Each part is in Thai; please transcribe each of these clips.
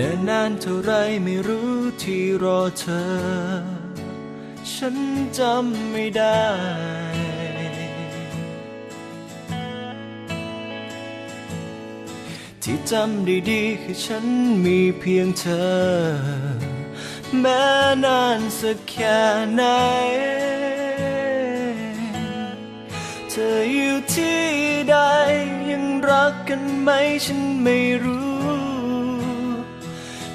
เนิ่นนานเท่าไรไม่รู้ที่รอเธอ ฉันจำไม่ได้ ที่จำได้ดีคือฉันมีเพียงเธอ แม้นานสักแค่ไหน เธออยู่ที่ใดยังรักกันไหมฉันไม่รู้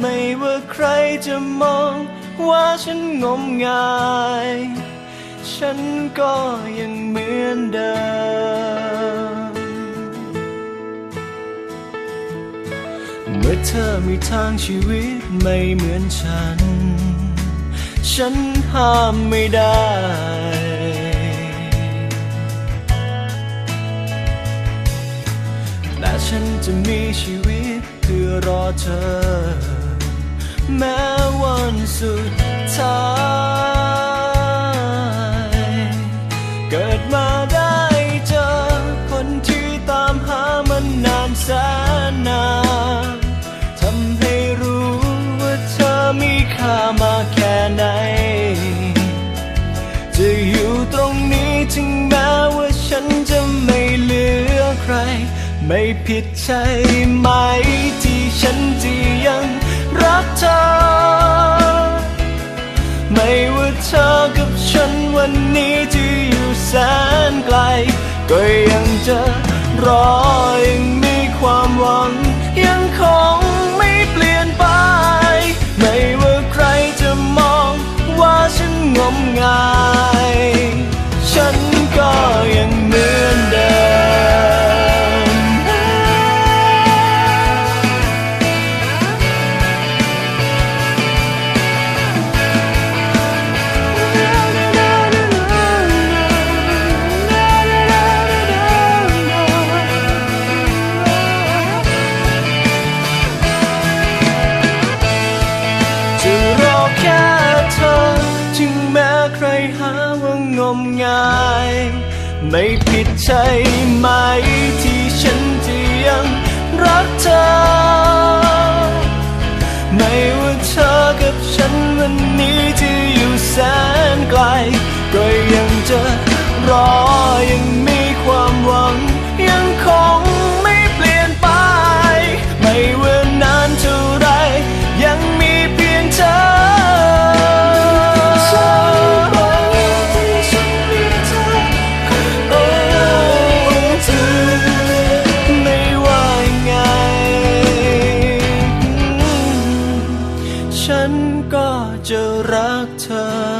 ไม่ว่าใครจะมองว่าฉันงมงาย ฉันก็ยังเหมือนเดิม เมื่อเธอมีทางชีวิตไม่เหมือนฉัน ฉันห้ามไม่ได้และฉันจะมีชีวิตเพื่อรอเธอ แม้วันสุดท้าย เกิดมาได้เจอคนที่ตามหามันนานแสนนานทำให้รู้ว่าเธอมีค่ามาแค่ไหน จะอยู่ตรงนี้ถึงแม้ว่าฉันจะไม่เหลือใคร ไม่ผิดใช่ไหมที่ฉันจะยัง ก็ยังจะรอ ใครหาว่างมงาย ไม่ผิดใช่ไหมที่ฉันจะยัง จะรักเธอ